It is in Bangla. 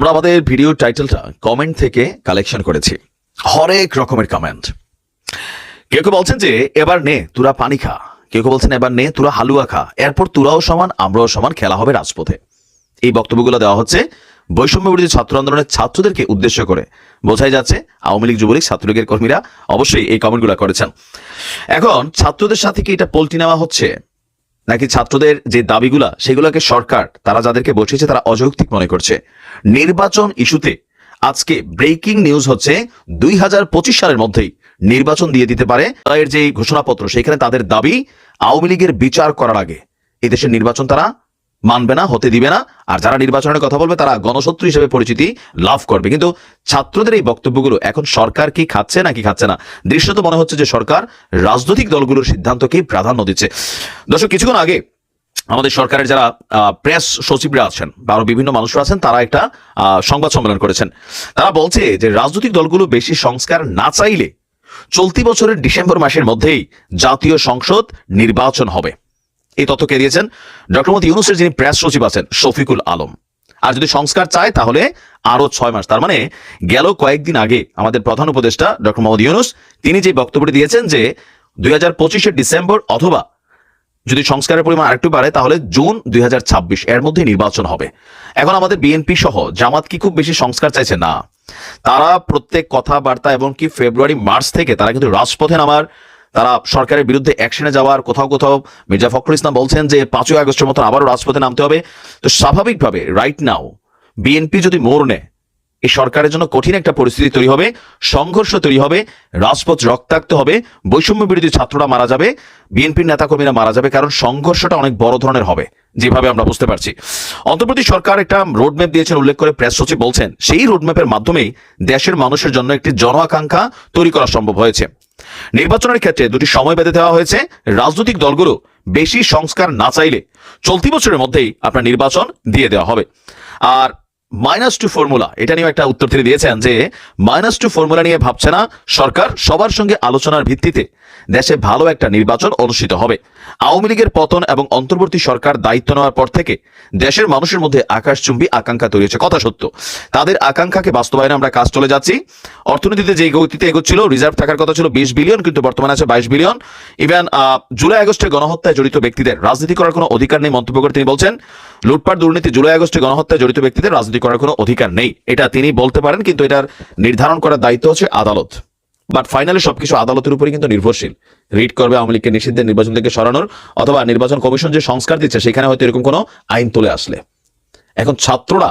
আমরা আমাদের ভিডিও টাইটেলটা কমেন্ট থেকে কালেকশন করেছি। হরেক রকমের কমেন্ট কেউ কেউ বলছেন যে, এবার নে, তোরা পানি খা। কেউ কেউ বলছেন, এবার নে, তোরা হালুয়া খা। এরপর তোরাও সমান, আমরাও সমান, খেলা হবে রাজপথে। এই বক্তব্যগুলো দেওয়া হচ্ছে বৈষম্য বিরোধী ছাত্র আন্দোলনের ছাত্রদেরকে উদ্দেশ্য করে। বোঝাই যাচ্ছে, আওয়ামী লীগ, যুবলীগ, ছাত্রলীগের কর্মীরা অবশ্যই এই কমেন্টগুলো করেছেন। এখন, ছাত্রদের সাথে কি এটা পল্টি নেওয়া হচ্ছে? নাকি ছাত্রদের যে দাবিগুলা, সেগুলোকে সরকার, তারা যাদেরকে বসিয়েছে, তারা অযৌক্তিক মনে করছে। নির্বাচন ইস্যুতে আজকে ব্রেকিং নিউজ হচ্ছে, দুই হাজার পঁচিশ সালের মধ্যেই নির্বাচন দিয়ে দিতে পারে। এর যে ঘোষণাপত্র, সেখানে তাদের দাবি, আওয়ামী লীগের বিচার করার আগে। এদেশের দেশের নির্বাচন তারা মানবে না, হতে দিবে না, আর যারা নির্বাচনের কথা বলবে তারা গণশত্রু হিসেবে পরিচিতি লাভ করবে। কিন্তু ছাত্রদের এই বক্তব্যগুলো এখন সরকার কি খাচ্ছে নাকি খাচ্ছে না? দৃশ্যত মনে হচ্ছে যে সরকার রাজনৈতিক দলগুলোর সিদ্ধান্তকেই প্রাধান্য দিচ্ছে। দর্শক, কিছুক্ষণ আগে আমাদের সরকারের যারা প্রেস সচিবরা আছেন বা আরও বিভিন্ন মানুষরা আছেন, তারা একটা সংবাদ সম্মেলন করেছেন। তারা বলছে যে রাজনৈতিক দলগুলো বেশি সংস্কার না চাইলে চলতি বছরের ডিসেম্বর মাসের মধ্যেই জাতীয় সংসদ নির্বাচন হবে। এই তথ্য কে দিয়েছেন? ডক্টর মোদী ইউনুসের যিনি প্রেস সচিব আছেন, শফিকুল আলম। আর যদি সংস্কার চায়, তাহলে আরও ছয় মাস। তার মানে গেল কয়েকদিন আগে আমাদের প্রধান উপদেষ্টা ডক্টর মোহাম্মদ ইউনুস, তিনি যে বক্তব্যটি দিয়েছেন যে দুই হাজার ডিসেম্বর অথবা যদি সংস্কারের পরিমাণ আরেকটু বাড়ে, তাহলে জুন দুই হাজার ছাব্বিশ এর মধ্যে নির্বাচন হবে। এখন আমাদের বিএনপি সহ জামাত কি খুব বেশি সংস্কার চাইছে? না। তারা প্রত্যেক কথাবার্তা এবং কি ফেব্রুয়ারি, মার্চ থেকে তারা কিন্তু রাজপথে নামার তারা সরকারের বিরুদ্ধে অ্যাকশনে যাওয়ার কোথাও কোথাও মির্জা ফখরুল ইসলাম বলছেন যে পাঁচই আগস্টের মতন আবারও রাজপথে নামতে হবে। তো স্বাভাবিকভাবে রাইট নাও বিএনপি যদি মোড় নেয় এই সরকারের জন্য কঠিন একটা পরিস্থিতি তৈরি হবে, সংঘর্ষ তৈরি হবে, রাজপথ রক্তাক্ত হবে, বৈষম্য বিরোধী ছাত্ররা মারা যাবে বিএনপির নেতাকর্মীরা মারা যাবে, কারণ সংঘর্ষটা অনেক বড় ধরনের হবে, যেভাবে আমরা বুঝতে পারছি। অন্তর্বর্তী সরকার একটা রোডম্যাপ দিয়েছেন, উল্লেখ করে প্রেস সচিব বলছেন, সেই রোডম্যাপের মাধ্যমেই দেশের মানুষের জন্য একটি জন আকাঙ্ক্ষা তৈরি করা সম্ভব হয়েছে। নির্বাচনের ক্ষেত্রে দুটি সময় বেঁধে দেওয়া হয়েছে। রাজনৈতিক দলগুলো বেশি সংস্কার না চাইলে চলতি বছরের মধ্যেই আপনার নির্বাচন দিয়ে দেওয়া হবে। আর মাইনাস টু ফর্মুলা এটা নিয়ে একটা উত্তর তিনি দিয়েছেন যে মাইনাস টু ফর্মুলা নিয়ে ভাবছে না সরকার, সবার সঙ্গে আলোচনার ভিত্তিতে দেশে ভালো একটা নির্বাচন অনুষ্ঠিত হবে। আওয়ামী লীগের পতন এবং অন্তর্বর্তী সরকার দায়িত্ব নেওয়ার পর থেকে দেশের মানুষের মধ্যে আকাশচুম্বী আকাঙ্ক্ষা তৈরি হয়েছে। কথা সত্য। তাদের আকাঙ্ক্ষাকে বাস্তবায়নে আমরা কাজ চলে যাচ্ছি। অর্থনীতিতে যে গতিতে এগোচ্ছিল রিজার্ভ থাকার কথা ছিল বিশ বিলিয়ন কিন্তু বর্তমানে আছে বাইশ বিলিয়ন ইভেন জুলাই আগস্টে গণহত্যায় জড়িত ব্যক্তিদের রাজনীতি করার কোনো অধিকার নেই মন্তব্য করে তিনি বলছেন, লুটপাট দুর্নীতি জুলাই আগস্টে গণহত্যায় জড়িত ব্যক্তিদের রাজনীতি করার কোনো অধিকার নেই। এটা তিনি বলতে পারেন, কিন্তু এটার নির্ধারণ করার দায়িত্ব হচ্ছে আদালত। বাট ফাইনালি সবকিছু আদালতের উপরে কিন্তু নির্ভরশীল। রিট করবে আওয়ামী লীগকে নিষিদ্ধের নির্বাচন থেকে সরানোর, অথবা নির্বাচন কমিশন যে সংস্কার দিচ্ছে, সেখানে হয়তো এরকম কোনো আইন তুলে আসলে। এখন ছাত্ররা